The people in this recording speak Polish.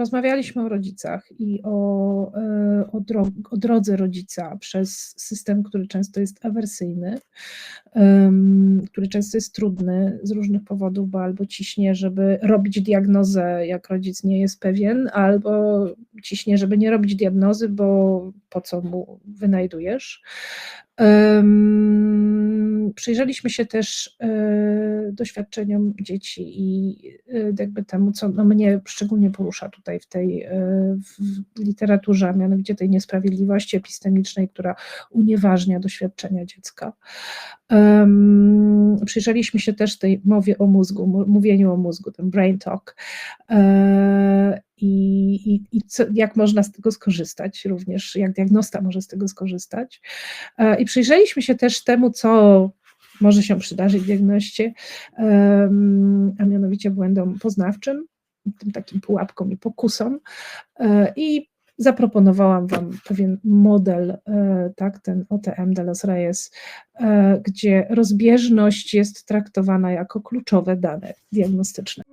rozmawialiśmy o rodzicach i o, e, o, o drodze rodzica przez system, który często jest awersyjny, um, który często jest trudny z różnych powodów, bo albo ciśnie, żeby robić diagnozę, jak rodzic nie jest pewien, albo ciśnie, żeby nie robić diagnozy, bo po co mu wynajdujesz. Um, przyjrzeliśmy się też e, doświadczeniom dzieci i e, jakby temu, co no, mnie szczególnie porusza tutaj w tej e, w literaturze, a mianowicie tej niesprawiedliwości epistemicznej, która unieważnia doświadczenia dziecka. Przyjrzeliśmy się też tej mowie o mózgu, mówieniu o mózgu, ten brain talk i, i, i co, jak można z tego skorzystać, również jak diagnosta może z tego skorzystać. I przyjrzeliśmy się też temu, co może się przydarzyć w diagnoście, a mianowicie błędom poznawczym, tym takim pułapkom i pokusom. E, I zaproponowałam Wam pewien model, tak, ten OTM de los Reyes, gdzie rozbieżność jest traktowana jako kluczowe dane diagnostyczne.